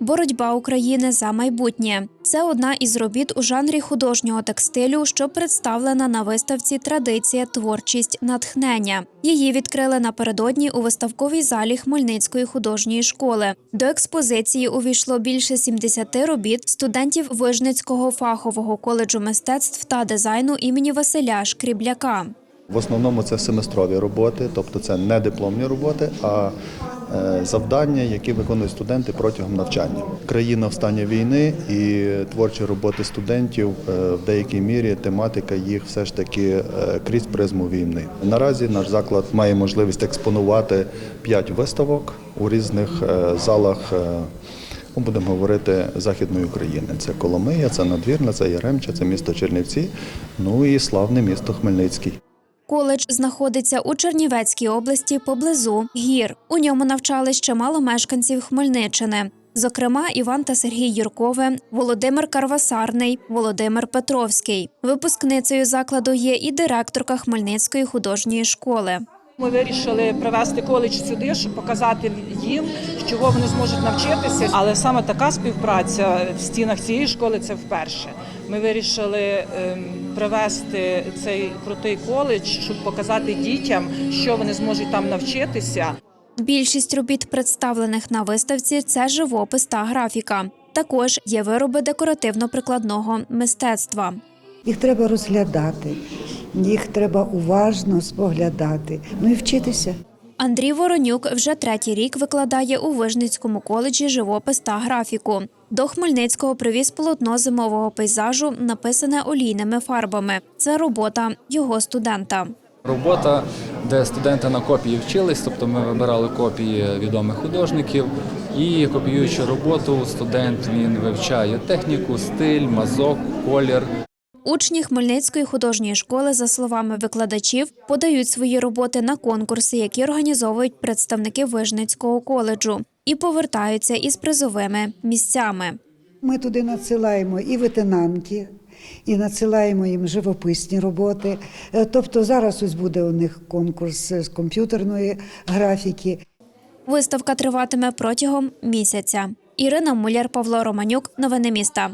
Боротьба України за майбутнє. Це одна із робіт у жанрі художнього текстилю, що представлена на виставці Традиція, творчість, натхнення. Її відкрили напередодні у виставковій залі Хмельницької художньої школи. До експозиції увійшло більше 70 робіт студентів Вижницького фахового коледжу мистецтв та дизайну імені Василя Шкрібляка. В основному це семестрові роботи, тобто це не дипломні роботи, а завдання, які виконують студенти протягом навчання. Країна в стані війни і творчі роботи студентів е, в деякій мірі тематика їх все ж таки е, крізь призму війни. Наразі наш заклад має можливість експонувати п'ять виставок у різних е, залах. е, Ну, Будемо говорити Західної України. Це Коломия, це Надвірна, це Яремча, це місто Чернівці, ну і славне місто Хмельницький. Коледж знаходиться у Чернівецькій області поблизу гір. У ньому навчались чимало мешканців Хмельниччини. Зокрема, Іван та Сергій Юркове, Володимир Карвасарний, Володимир Петровський. Випускницею закладу є і директорка Хмельницької художньої школи. Ми вирішили привезти коледж сюди, щоб показати їм, чого вони зможуть навчитися. Але саме така співпраця в стінах цієї школи це вперше. Ми вирішили ем, привезти цей крутий коледж, щоб показати дітям, що вони зможуть там навчитися. Більшість робіт, представлених на виставці, це живопис та графіка. Також є вироби декоративно-прикладного мистецтва. Їх треба розглядати, їх треба уважно споглядати, ну і вчитися. Андрій Воронюк вже третій рік викладає у Вижницькому коледжі живопис та графіку. До Хмельницького привіз полотно зимового пейзажу, написане олійними фарбами. Це робота його студента. Робота, де студенти на копії вчились, тобто ми вибирали копії відомих художників, і копіюючи роботу, студент він вивчає техніку, стиль, мазок, колір. Учні Хмельницької художньої школи, за словами викладачів, подають свої роботи на конкурси, які організовують представники Вижницького коледжу, і повертаються із призовими місцями. Ми туди надсилаємо і ветенанки, і надсилаємо їм живописні роботи. Е, Тобто зараз ось буде у них конкурс з комп'ютерної графіки. Виставка триватиме протягом місяця. Ірина Муляр, Павло Романюк. Новини міста.